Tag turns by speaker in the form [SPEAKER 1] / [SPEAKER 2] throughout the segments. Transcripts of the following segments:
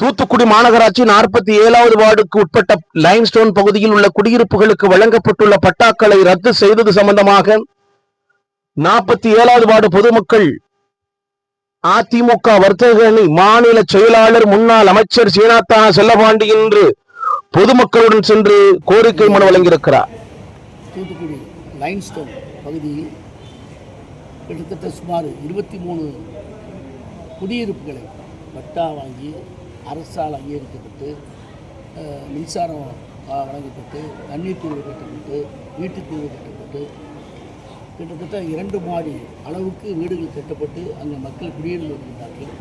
[SPEAKER 1] தூத்துக்குடி மாநகராட்சி நாற்பத்தி ஏழாவது வார்டுக்கு உட்பட்ட லைம்ஸ்டோன் பகுதியில் உள்ள குடியிருப்புகளுக்கு வழங்கப்பட்டுள்ள பட்டாக்களை ரத்து செய்தது சம்பந்தமாக நாற்பத்தி ஏழாவது வார்டு பொதுமக்கள் அதிமுக வர்த்தக அணி மாநில செயலாளர் முன்னாள் அமைச்சர் சீனாத்தான செல்லபாண்டி என்று பொதுமக்களுடன் சென்று கோரிக்கை மனு வழங்கியிருக்கிறார்.
[SPEAKER 2] தூத்துக்குடி லைன்ஸ்டோன் பகுதியில் கிட்டத்தட்ட சுமார் இருபத்தி மூணு குடியிருப்புகளை பட்டா வாங்கி அரசால் அங்கீகரிக்கப்பட்டு மின்சாரம் வழங்கப்பட்டு தண்ணீர் தீர்வு கட்டப்பட்டு வீட்டு தீர்வு கட்டப்பட்டு கிட்டத்தட்ட இரண்டு மாடி அளவுக்கு வீடுகள் கட்டப்பட்டு அங்கே மக்கள் குடியிருந்து வருகின்றார்கள்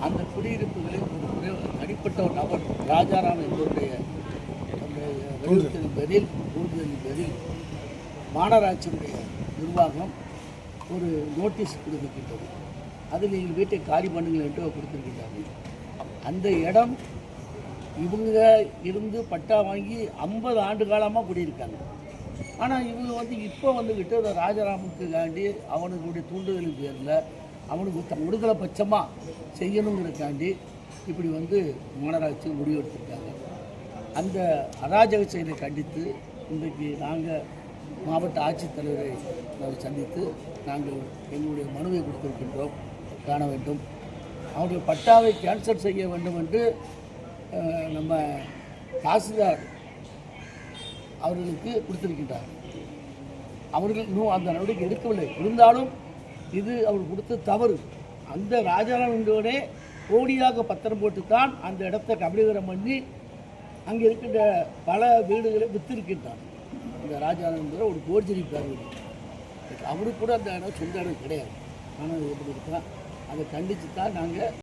[SPEAKER 2] அந்த குடியிருப்புகளில் ஒரு குறை- தனிப்பட்ட ஒரு நபர் ராஜாராம் என்பவருடைய அந்த வலியுறுத்தலின் பேரில் ஊர்தலின் பேரில் மாநகராட்சியினுடைய நிர்வாகம் ஒரு நோட்டீஸ் கொடுத்திருக்கின்றது. அதில் எங்கள் வீட்டை காலி பண்ணுங்கள் என்று கொடுத்திருக்கின்றார்கள். அந்த இடம் இவங்க இருந்து பட்டா வாங்கி ஐம்பது ஆண்டு காலமாக குடியிருக்காங்க. ஆனால் இவங்க வந்து இப்போ வந்துக்கிட்டு அந்த ராஜராமுக்கு காண்டி அவனுக்குடைய தூண்டுதலின் பேரில் அவனுக்கு த- விடுதலை பட்சமாக செய்யணுங்கிறதுக்காண்டி இப்படி வந்து மாநகராட்சி முடிவெடுத்திருக்காங்க. அந்த அராஜக செயலை கண்டித்து இன்றைக்கு நாங்கள் மாவட்ட ஆட்சித்தலைவரை சந்தித்து நாங்கள் எங்களுடைய மனுவை கொடுத்திருக்கின்றோம். காண வேண்டும். அவருடைய பட்டாவை கேன்சல் செய்ய வேண்டும் என்று நம்ம தாசில்தார் அவர்களுக்கு கொடுத்திருக்கின்றார். அவர்கள் இன்னும் அந்த நடவடிக்கை எடுக்கவில்லை. இருந்தாலும் இது அவர் கொடுத்த தவறு. அந்த ராஜாராம் கோடியாக பத்திரம் போட்டுத்தான் அந்த இடத்தை கபலீகரம் பண்ணி அங்கே இருக்கின்ற பல வீடுகளை வித்திருக்கின்றான் இந்த ராஜாராம் ஒரு கோர்ஜரி பேர் அவருக்கு கூட அந்த இடம் சொந்த இடம் கிடையாது. ஆனால் எப்படி இருக்கா அதை கண்டித்து தான் நாங்கள்